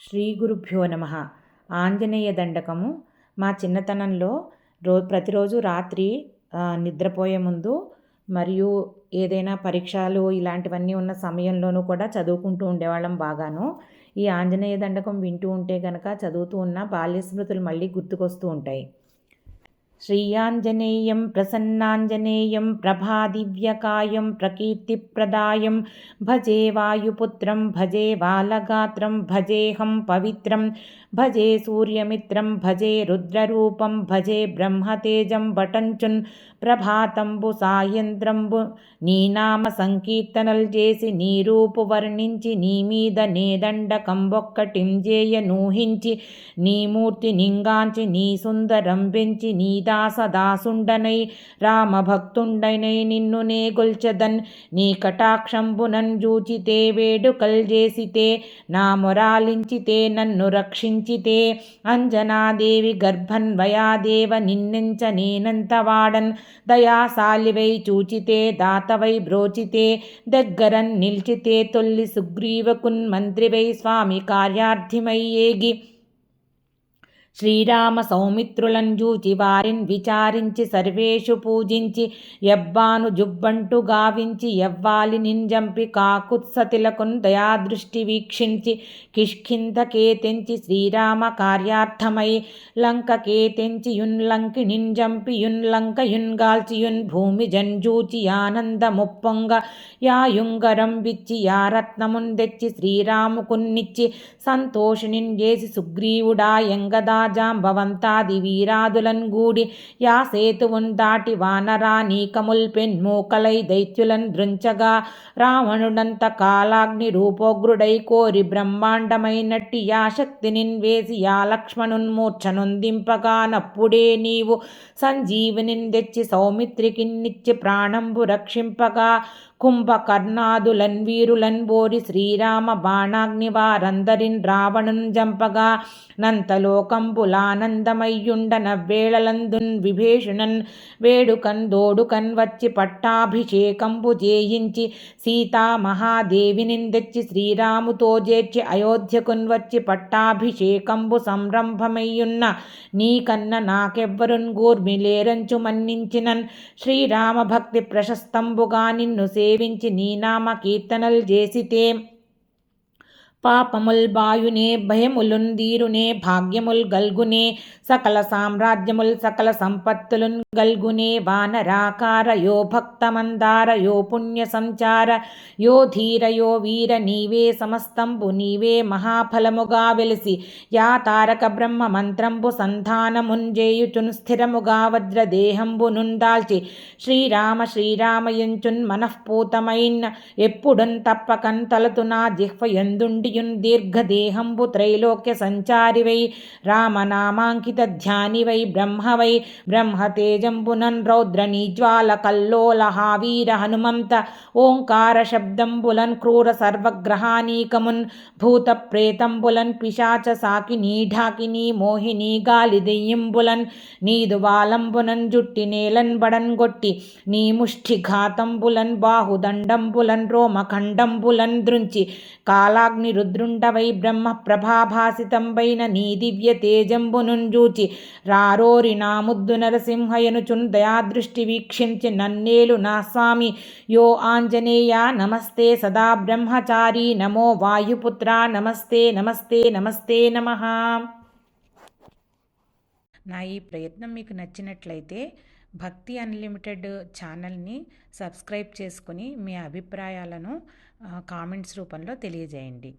శ్రీ గురుభ్యో నమ. ఆంజనేయ దండకము మా చిన్నతనంలో రో ప్రతిరోజు రాత్రి నిద్రపోయే ముందు మరియు ఏదైనా పరీక్షలు ఇలాంటివన్నీ ఉన్న సమయంలోనూ కూడా చదువుకుంటూ ఉండేవాళ్ళం బాగాను. ఈ ఆంజనేయ దండకం వింటూ ఉంటే కనుక చదువుతూ ఉన్న బాల్య స్మృతులు మళ్ళీ గుర్తుకొస్తూ ఉంటాయి. श्रीयाञ्जनेयं प्रसन्नाञ्जनेयं प्रभादिव्यकायं प्रकीर्तिप्रदायं भजे वायुपुत्रं भजे बालगात्रं भजेऽहं पवित्रं భజే సూర్యమిత్రం భజే రుద్రరూపం భజే బ్రహ్మతేజం బటంచున్ ప్రభాతంబు సాయంత్రంబు నీ నామ సంకీర్తనలు చేసి నీ రూపు వర్ణించి నీ మీద నేదండ కంబొక్కటింజేయ నూహించి నీ మూర్తి నింగాంచి నీ సుందరం పెంచి నీ దాసదాసుండనై రామభక్తుండనై నిన్ను నే గొల్చదన్. నీ కటాక్షంబునన్ జూచితే వేడుకల్ చేసితే నా మొరాలించితే నన్ను రక్షించితే అంజనాదేవి గర్భన్వయాదేవ నిన్నెంచ నేనంత వాడన్. దయాశాలివై చూచితే దాతవై బ్రోచితే దగ్గరన్ నిల్చితే తొల్లి సుగ్రీవకున్ మంత్రివై స్వామి కార్యార్థిమయ్యేగి శ్రీరామ సౌమిత్రులంజూచి వారిని విచారించి సర్వేషు పూజించి ఎవ్వాను జుబ్బంటు గావించి ఎవ్వాలి నింజంపి కాకుత్సతిలకున్ దయాదృష్టి వీక్షించి కిష్కింధకే కేతెంచి శ్రీరామ కార్యార్థమై లంక కేతెంచి యున్లంకి నింజంపి యున్ లంక యున్ యున్ భూమి జంజూచి ఆనంద ముప్పొంగ యాయుంగరం విచ్చి యారత్నమున్ తెచ్చి శ్రీరాముకున్నిచ్చి సంతోషినిన్ చేసి సుగ్రీవుడా ఎంగదా జాంబవంతాది వీరాదులన్ గూడి. యా సేతువున్ దాటి వానరా నీకముల్ పెన్మూకలై దైత్యులన్ దృంచగా. రావణుడంత కాలాగ్ని రూపోగ్రుడై కోరి బ్రహ్మాండమైనట్టి యా శక్తినిన్ వేసి యా లక్ష్మణున్మూర్ఛనుందింపగా నప్పుడే నీవు సంజీవినిన్ తెచ్చి సౌమిత్రికిన్నిచ్చి ప్రాణంబు రక్షింపగా. కుంభకర్ణాదులన్ వీరులన్ బోరి శ్రీరామ బాణాగ్ని వారందరిన్ రావణున్ జంపగా నంతలోకంబులానందమయ్యుండ నవ్వేళలందున్ విభీషణన్ వేడుకన్ దోడుకన్ వచ్చి పట్టాభిషేకంబు చేయించి సీతా మహాదేవిని తెచ్చి శ్రీరాముతో చేర్చి అయోధ్యకున్ వచ్చి పట్టాభిషేకంబు సంరంభమయ్యున్న నీకన్న నాకెవ్వరున్ గూర్మిలేరంచు మన్నించినన్. శ్రీరామ భక్తి ప్రశస్తంబుగా నిన్ను సే సేవించి నీనామ కీర్తనలు చేసితే పాపముల్ బాయునే భయములున్ దీరునే భాగ్యముల్ గల్గునే సకల సామ్రాజ్యముల్ సకల సంపత్తులున్ గల్గునే వానరాకార యో భక్తమందార యో పుణ్య సంచార యో ధీర యో వీర నీవే సమస్తంబు నీవే మహాఫలముగా వెలిసి యా తారక బ్రహ్మ మంత్రంబు సంధానముంజేయుచున్ స్థిరముగా వజ్రదేహంబు నుందాల్చి శ్రీరామ శ్రీరామయంచున్ మనఃపూతమైన ఎప్పుడున్ తప్పకన్ తలతునా జిహ్వయందుండి యున్ దీర్ఘదేహంబు త్రైలోక్య సంచారివై రామనామాంకిత ధ్యానివై బ్రహ్మవై బ్రహ్మతేజంబునన్ రౌద్ర నిజ్వాల కల్లోల హావీర హనుమంత ఓంకార శబ్దంబులన్ క్రూర సర్వగ్రహానీకమున్ భూత ప్రేతంబులన్ పిశాచ సాకి నీఢాకిని మోహిని గాలి దెయ్యంబులన్ నీదు వాలంబునన్ జుట్టి నేలన్ బడన్గొట్టి నీ ముష్టి ఘాతంబులన్ బాహుదండంబులన్ రోమఖండంబులన్ దృంచి కాలాగ్ని రుద్రుండవై బ్రహ్మ ప్రభాభాసితంబైన నీ దివ్య తేజంబునుంజూచి రారోరి నా ముద్దు నరసింహయనుచున్ దయాదృష్టి వీక్షించి నన్నేలు నా స్వామి. యో ఆంజనేయ నమస్తే సదా బ్రహ్మచారి నమో వాయుపుత్ర నమస్తే నమస్తే నమస్తే నమ. నా ఈ ప్రయత్నం మీకు నచ్చినట్లయితే భక్తి అన్లిమిటెడ్ ఛానల్ని సబ్స్క్రైబ్ చేసుకుని మీ అభిప్రాయాలను కామెంట్స్ రూపంలో తెలియజేయండి.